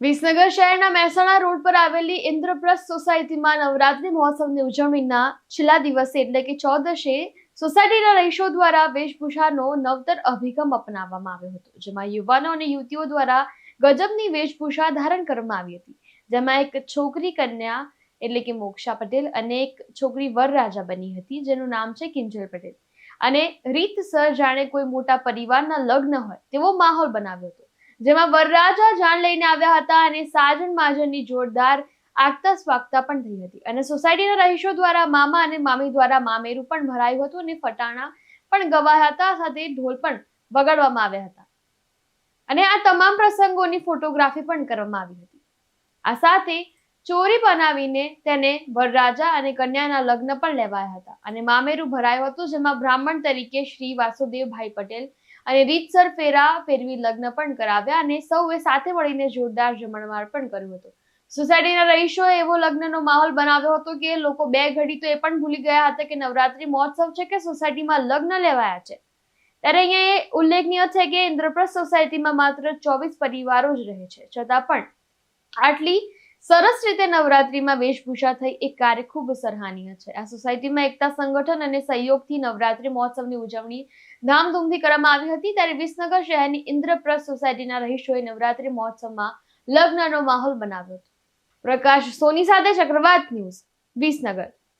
વિસનગર શહેરના મહેસાણા રોડ પર આવેલી ઇન્દ્રપ્રસ્થ સોસાયટીમાં નવરાત્રી મહોત્સવની ઉજવણીના છેલ્લા દિવસે એટલે કે ચૌદશે સોસાયટીના રહીશો દ્વારા વેશભૂષાનો નવતર અભિગમ અપનાવવામાં આવ્યો હતો, જેમાં યુવાનો અને યુવતીઓ દ્વારા ગજબની વેશભૂષા ધારણ કરવામાં આવી હતી. જેમાં એક છોકરી કન્યા એટલે કે મોક્ષા પટેલ અને એક છોકરી વરરાજા બની હતી, જેનું નામ છે કિંજલ પટેલ. અને રીતસર જાણે કોઈ મોટા પરિવારના લગ્ન હોય તેવો માહોલ બનાવ્યો હતો. જેમાં વરરાજા જાન લઈને આવ્યા હતા અને સાજન માજનની જોરદાર આગતા સ્વાગતા પણ થઈ હતી. અને સોસાયટીના રહીશો દ્વારા મામા અને મામી દ્વારા મામેરું પણ ભરાયું હતું અને ફટાણા પણ ગવાયા હતા, સાથે ઢોલ પણ વગાડવામાં આવ્યા હતા. અને આ તમામ પ્રસંગોની ફોટોગ્રાફી પણ કરવામાં આવી હતી. આ સાથે ચોરી બનાવીને તેને વરરાજા અને કન્યાના લગ્ન પણ લેવાયા હતા. અને મામેરું ભરાયું હતું, જેમાં બ્રાહ્મણ તરીકે શ્રી વાસુદેવભાઈ પટેલ અને રીતસર ફેરા ફેરવી લગ્ન પણ કરાવ્યા અને સૌએ સાથે મળીને જોરદાર જમણવાર પણ કર્યું હતું. સોસાયટીના રહીશોએ એવો લગ્નનો માહોલ બનાવ્યો હતો કે લોકો બે ઘડી તો એ પણ ભૂલી ગયા હતા કે નવરાત્રી મહોત્સવ છે કે સોસાયટીમાં લગ્ન લેવાયા છે. ત્યારે અહીંયા એ ઉલ્લેખનીય છે કે ઇન્દ્રપ્રસ્થ સોસાયટીમાં માત્ર ચોવીસ પરિવારો જ રહે છે. છતાં પણ આટલી સરસ રીતે નવરાત્રીમાં વેશભૂષા થઈ એક કાર્ય ખૂબ સરાહનીય છે. આ સોસાયટીમાં એકતા સંગઠન અને સહયોગથી નવરાત્રી મહોત્સવની ઉજવણી ધામધૂમથી કરવામાં આવી હતી. ત્યારે વિસનગર શહેરની ઇન્દ્રપ્રસ્થ સોસાયટીના રહીશોએ નવરાત્રી મહોત્સવમાં લગ્નનો માહોલ બનાવ્યો હતો. પ્રકાશ સોની સાથે ચક્રવાત ન્યૂઝ વિસનગર.